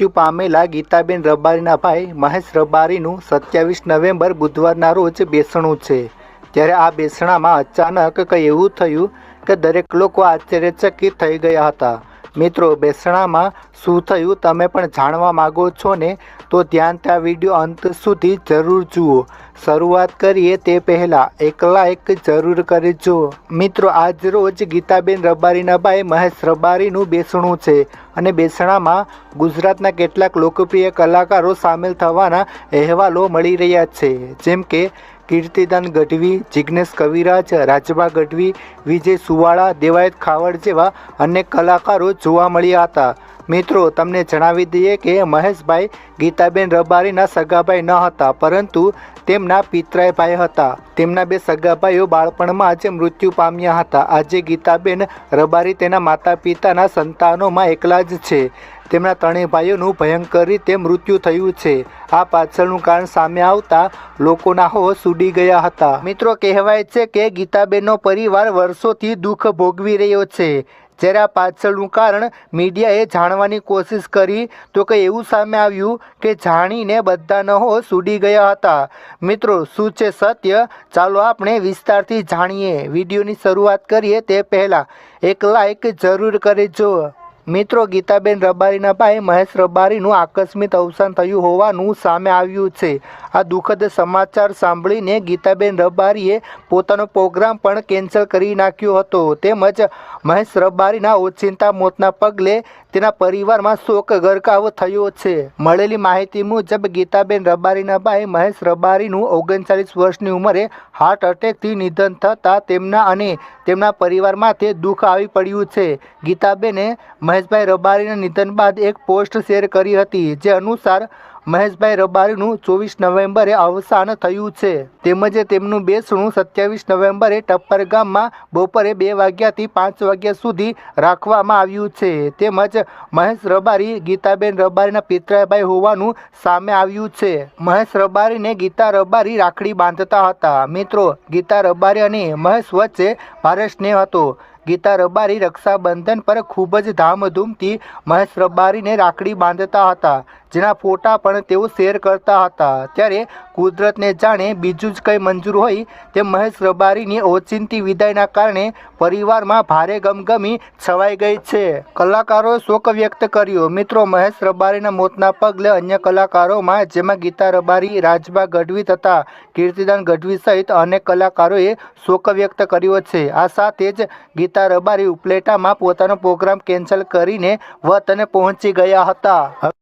મૃત્યુ પામેલા ગીતાબેન રબારીના ભાઈ મહેશ રબારીનું સત્યાવીસ નવેમ્બર બુધવારના રોજ બેસણું છે. ત્યારે આ બેસણામાં અચાનક કંઈ એવું થયું કે દરેક લોકો આશ્ચર્યચકિત થઈ ગયા હતા. મિત્રો, બેસણામાં શું થયું તમે પણ જાણવા માગો છો ને, તો ધ્યાનથી આ વીડિયો અંત સુધી જરૂર જુઓ. શરૂઆત કરીએ તે પહેલાં. એકલા એક જરૂર કરજો. મિત્રો, આજ રોજ ગીતાબેન રબારીના ભાઈ મહેશ રબારીનું બેસણું છે અને બેસણામાં ગુજરાતના કેટલાક લોકપ્રિય કલાકારો સામેલ થવાના અહેવાલો મળી રહ્યા છે. જેમ કે કીર્તિદાન ગઢવી જિજ્ઞેશ કવિરાજ, રાજભા ગઢવી, વિજય સુવાળા, દેવાયત ખાવડ જેવા અનેક કલાકારો જોવા મળ્યા હતા. મિત્રો, તમને જણાવી દઈએ કે મહેશભાઈ, ગીતાબેન રબારીના સગાભાઈ ન હતા, પરંતુ તેમના પિતરાય ભાઈ હતા. તેમના બે સગાભાઈઓ બાળપણમાં જ મૃત્યુ પામ્યા હતા. આજે ગીતાબેન રબારી તેના માતા પિતાના સંતાનોમાં એકલા જ છે. તેમના ત્રણેય ભાઈઓનું ભયંકર રીતે મૃત્યુ થયું છે. આ પાછળનું કારણ સામે આવતા લોકોના હોશ ઉડી ગયા હતા. મિત્રો, કહેવાય છે કે ગીતાબેનનો પરિવાર વર્ષોથી દુઃખ ભોગવી રહ્યો છે. જ્યારે આ પાછળનું કારણ મીડિયાએ જાણવાની કોશિશ કરી, તો કંઈ એવું સામે આવ્યું કે જાણીને બધાનો હોશ ઉડી ગયા હતા. મિત્રો, શું છે સત્ય? ચાલો આપણે વિસ્તારથી જાણીએ. વિડીયોની શરૂઆત કરીએ તે પહેલાં. એક લાઈક જરૂર કરજો. મિત્રો ગીતાબેન રબારીના ભાઈ મહેશ રબારીનું આકસ્મિક અવસાન થયું હોવાનું સામે આવ્યું છે. આ દુઃખદ સમાચાર સાંભળીને ગીતાબેન રબારીએ પોતાનો પ્રોગ્રામ પણ કેન્સલ કરી નાખ્યો હતો. તેમજ મહેશ રબારીના ઓચિંતા મોતના પગલે તેના પરિવારમાં શોક ગરકાવ થયો છે. મળેલી માહિતી મુજબ ગીતાબેન રબારીના ભાઈ મહેશ રબારીનું ઓગણચાલીસ વર્ષની ઉંમરે હાર્ટ અટેકથી નિધન થતાં તેમના અને તેમના પરિવાર તે દુઃખ આવી પડ્યું છે. ગીતાબેને મહેશભાઈ રબારીના નિધન બાદ એક પોસ્ટ શેર કરી હતી, જે અનુસાર મહેશભાઈ રબારીનું ચોવીસ નવેમ્બરે અવસાન થયું છે. તેમજ તેમનું બેસણું સત્યાવીસ નવેમ્બરે ટપ્પર ગામમાં બપોરે બે વાગ્યાથી પાંચ વાગ્યા સુધી રાખવામાં આવ્યું છે. તેમજ મહેશ રબારી, ગીતાબેન રબારીના પિતરાભાઈ હોવાનું સામે આવ્યું છે. મહેશ રબારીને ગીતા રબારી રાખડી બાંધતા હતા. મિત્રો, ગીતા રબારી અને મહેશ વચ્ચે ભારે સ્નેહ હતો. ગીતા રબારી રક્ષાબંધન પર ખૂબ જ ધામધૂમથી મહેશ રબારીને રાખડી બાંધતા હતા. જેના ફોટા પણ તેઓ શેર કરતા હતા. ત્યારે કુદરતને જાણે બીજું જ કંઈ મંજૂર હોય તે મહેશ રબારીની ઓચિંતી વિદાયના કારણે પરિવારમાં ભારે ગમગમી છવાઈ ગઈ છે. કલાકારોએ શોક વ્યક્ત કર્યો. મિત્રો, મહેશ રબારીના મોતના પગલે અન્ય કલાકારોમાં, જેમાં ગીતા રબારી રાજબા ગઢવી તથા કીર્તિદાન ગઢવી સહિત અનેક કલાકારોએ શોક વ્યક્ત કર્યો છે. આ સાથે જ ગીતા રબારી ઉપલેટામાં પોતાનો પ્રોગ્રામ કેન્સલ કરીને વતને પહોંચી ગયા હતા.